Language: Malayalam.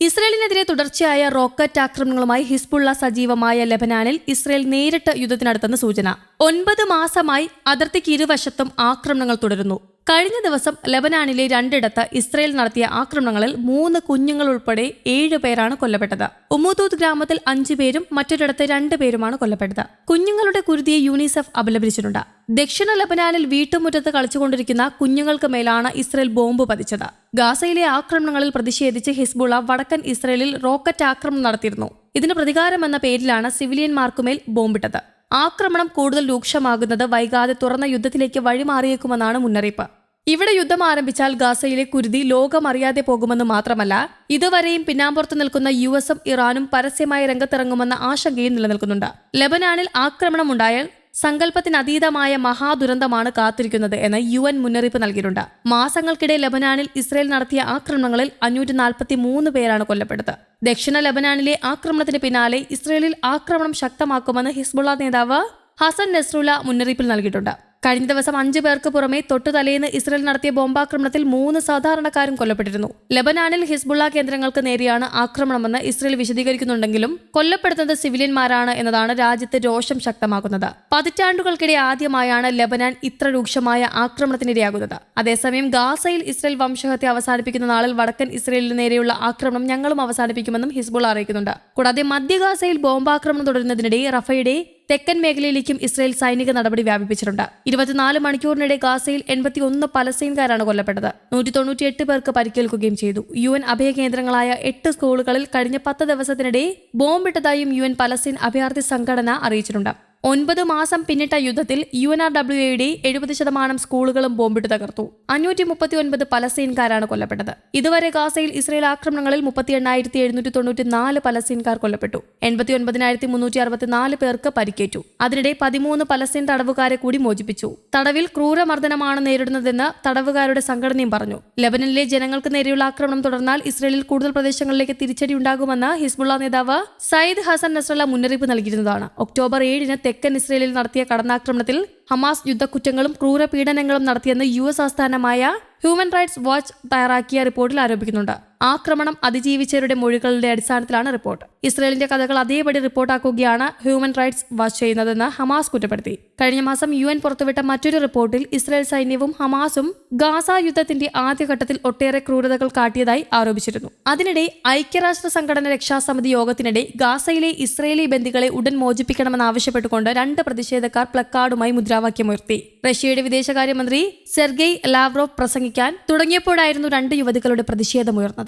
ഇസ്രയേലിനെതിരെ തുടർച്ചയായ റോക്കറ്റ് ആക്രമണങ്ങളുമായി ഹിസ്ബുള്ള സജീവമായ ലെബനാനിൽ ഇസ്രയേൽ നേരിട്ട് യുദ്ധത്തിനടുത്തെന്ന് സൂചന. ഒൻപത് മാസമായി അതിർത്തിക്ക് ഇരുവശത്തും ആക്രമണങ്ങൾ തുടരുന്നു. കഴിഞ്ഞ ദിവസം ലബനാനിലെ രണ്ടിടത്ത് ഇസ്രയേൽ നടത്തിയ ആക്രമണങ്ങളിൽ മൂന്ന് കുഞ്ഞുങ്ങൾ ഉൾപ്പെടെ ഏഴ് പേരാണ് കൊല്ലപ്പെട്ടത്. ഉമ്മുദൂദ് ഗ്രാമത്തിൽ അഞ്ചു പേരും മറ്റൊരിടത്ത് രണ്ട് പേരുമാണ് കൊല്ലപ്പെട്ടത്. കുഞ്ഞുങ്ങളുടെ കുരുതിയെ യൂണിസെഫ് അപലപിച്ചിട്ടുണ്ട്. ദക്ഷിണ ലബനാനിൽ വീട്ടുമുറ്റത്ത് കളിച്ചുകൊണ്ടിരിക്കുന്ന കുഞ്ഞുങ്ങൾക്ക് മേലാണ് ഇസ്രയേൽ ബോംബ് പതിച്ചത്. ഗാസയിലെ ആക്രമണങ്ങളിൽ പ്രതിഷേധിച്ച് ഹിസ്ബുള വടക്കൻ ഇസ്രയേലിൽ റോക്കറ്റ് ആക്രമണം നടത്തിയിരുന്നു. ഇതിന് പ്രതികാരമെന്ന പേരിലാണ് സിവിലിയന്മാർക്കുമേൽ ബോംബിട്ടത്. ആക്രമണം കൂടുതൽ രൂക്ഷമാകുന്നത് വൈകാതെ തുറന്ന യുദ്ധത്തിലേക്ക് വഴിമാറിയേക്കുമെന്നാണ് മുന്നറിയിപ്പ്. ഇവിടെ യുദ്ധം ആരംഭിച്ചാൽ ഗാസയിലെ കുരുതി ലോകമറിയാതെ പോകുമെന്ന് മാത്രമല്ല ഇതുവരെയും പിന്നാമ്പുറത്ത് നിൽക്കുന്ന യു എസും ഇറാനും പരസ്യമായി രംഗത്തിറങ്ങുമെന്ന ആശങ്കയും നിലനിൽക്കുന്നുണ്ട്. ലെബനാനിൽ ആക്രമണമുണ്ടായാൽ സങ്കല്പത്തിനതീതമായ മഹാദുരന്തമാണ് കാത്തിരിക്കുന്നത് എന്ന് യു എൻ മുന്നറിയിപ്പ് നൽകിയിട്ടുണ്ട്. മാസങ്ങൾക്കിടെ ലബനാനിൽ ഇസ്രയേൽ നടത്തിയ ആക്രമണങ്ങളിൽ അഞ്ഞൂറ്റി നാൽപ്പത്തി മൂന്ന് പേരാണ് കൊല്ലപ്പെട്ടത്. ദക്ഷിണ ലബനാനിലെ ആക്രമണത്തിന് പിന്നാലെ ഇസ്രയേലിൽ ആക്രമണം ശക്തമാക്കുമെന്ന് ഹിസ്ബുള്ള നേതാവ് ഹസൻ നസ്രുല മുന്നറിയിപ്പിൽ നൽകിയിട്ടുണ്ട്. കഴിഞ്ഞ ദിവസം അഞ്ചു പേർക്ക് പുറമെ തൊട്ടു തലേന്ന് ഇസ്രയേൽ നടത്തിയ ബോംബാക്രമണത്തിൽ മൂന്ന് സാധാരണക്കാരും കൊല്ലപ്പെട്ടിരുന്നു. ലബനാനിൽ ഹിസ്ബുള്ള കേന്ദ്രങ്ങൾക്ക് നേരെയാണ് ആക്രമണമെന്ന് ഇസ്രയേൽ വിശദീകരിക്കുന്നുണ്ടെങ്കിലും കൊല്ലപ്പെടുന്നത് സിവിലിയന്മാരാണ് എന്നതാണ് രാജ്യത്ത് രോഷം ശക്തമാക്കുന്നത്. പതിറ്റാണ്ടുകൾക്കിടെ ആദ്യമായാണ് ലബനാൻ ഇത്ര രൂക്ഷമായ ആക്രമണത്തിനിരയാകുന്നത്. അതേസമയം ഗാസയിൽ ഇസ്രയേൽ വംശഹത്യ അവസാനിപ്പിക്കുന്ന നാളിൽ വടക്കൻ ഇസ്രയേലിന് നേരെയുള്ള ആക്രമണം ഞങ്ങളും അവസാനിപ്പിക്കുമെന്നും ഹിസ്ബുള്ള അറിയിക്കുന്നുണ്ട്. കൂടാതെ മധ്യ ഗാസയിൽ ബോംബാക്രമണം തുടരുന്നതിനിടെ റഫയുടെ തെക്കൻ മേഖലയിലേക്കും ഇസ്രയേൽ സൈനിക നടപടി വ്യാപിപ്പിച്ചിട്ടുണ്ട്. ഇരുപത്തിനാല് മണിക്കൂറിനിടെ ഗാസയിൽ എൺപത്തി ഒന്ന് പലസ്തീൻകാരാണ് കൊല്ലപ്പെട്ടത്. നൂറ്റി തൊണ്ണൂറ്റിയെട്ട് പേർക്ക് പരിക്കേൽക്കുകയും ചെയ്തു. യു എൻ അഭയ കേന്ദ്രങ്ങളായ എട്ട് സ്കൂളുകളിൽ കഴിഞ്ഞ പത്ത് ദിവസത്തിനിടെ ബോംബിട്ടതായും യു എൻ പലസ്തീൻ അഭയാർത്ഥി സംഘടന അറിയിച്ചിട്ടുണ്ട്. ഒൻപത് മാസം പിന്നിട്ട യുദ്ധത്തിൽ യു എൻ ആർ ഡബ്ല്യു എയുടെ എഴുപത് ശതമാനം സ്കൂളുകളും ബോംബിട്ട് തകർത്തു. അഞ്ഞൂറ്റി മുപ്പത്തി ഒൻപത് പലസ്തീൻകാരാണ് കൊല്ലപ്പെട്ടത്. ഇതുവരെ ഗാസയിൽ ഇസ്രയേൽ ആക്രമണങ്ങളിൽ മുപ്പത്തി എണ്ണായിരത്തി എഴുന്നൂറ്റി തൊണ്ണൂറ്റി നാല് പലസ്തീൻകാർ കൊല്ലപ്പെട്ടു. എൺപത്തി ഒൻപതിനായിരത്തി മുന്നൂറ്റി അറുപത്തിനാല് പേർക്ക് പരിക്കേറ്റു. അതിനിടെ പതിമൂന്ന് പലസ്തീൻ തടവുകാരെ കൂടി മോചിപ്പിച്ചു. തടവിൽ ക്രൂരമർദ്ദനമാണ് നേരിടുന്നതെന്ന് തടവുകാരുടെ സംഘടനയും പറഞ്ഞു. ലബനനിലെ ജനങ്ങൾക്ക് നേരെയുള്ള ആക്രമണം തുടർന്നാൽ ഇസ്രയേലിൽ കൂടുതൽ പ്രദേശങ്ങളിലേക്ക് തിരിച്ചടി ഉണ്ടാകുമെന്ന് ഹിസ്ബുള്ള നേതാവ് സയ്യിദ് ഹസൻ നസ്രല്ല മുന്നറിയിപ്പ് നൽകിയിരുന്നതാണ്. ഒക്ടോബർ ഏഴിന് തെക്കൻ ഇസ്രയേലിൽ നടത്തിയ കടന്നാക്രമണത്തിൽ ഹമാസ് യുദ്ധക്കുറ്റങ്ങളും ക്രൂരപീഡനങ്ങളും നടത്തിയെന്ന് യു എസ് ആസ്ഥാനമായ ഹ്യൂമൻ റൈറ്റ്സ് വാച്ച് തയ്യാറാക്കിയ റിപ്പോർട്ടിൽ ആരോപിക്കുന്നുണ്ട്. ആക്രമണം അതിജീവിച്ചവരുടെ മൊഴികളുടെ അടിസ്ഥാനത്തിലാണ് റിപ്പോർട്ട്. ഇസ്രയേലിന്റെ കഥകൾ അതേപടി റിപ്പോർട്ടാക്കുകയാണ് ഹ്യൂമൻ റൈറ്റ്സ് വാച്ച് ചെയ്യുന്നതെന്ന് ഹമാസ് കുറ്റപ്പെടുത്തി. കഴിഞ്ഞ മാസം യു എൻ പുറത്തുവിട്ട മറ്റൊരു റിപ്പോർട്ടിൽ ഇസ്രയേൽ സൈന്യവും ഹമാസും ഗാസ യുദ്ധത്തിന്റെ ആദ്യഘട്ടത്തിൽ ഒട്ടേറെ ക്രൂരതകൾ കാട്ടിയതായി ആരോപിച്ചിരുന്നു. അതിനിടെ ഐക്യരാഷ്ട്ര സംഘടന രക്ഷാസമിതി യോഗത്തിനിടെ ഗാസയിലെ ഇസ്രയേലി ബന്ധികളെ ഉടൻ മോചിപ്പിക്കണമെന്നാവശ്യപ്പെട്ടുകൊണ്ട് രണ്ട് പ്രതിഷേധക്കാർ പ്ലക്കാർഡുമായി മുദ്രാവാക്യമുയർത്തി. റഷ്യയുടെ വിദേശകാര്യമന്ത്രി സെർഗെയ് ലാവ്റോവ് പ്രസംഗിക്കാൻ തുടങ്ങിയപ്പോഴായിരുന്നു രണ്ട് യുവതികളുടെ പ്രതിഷേധമുയർന്നത്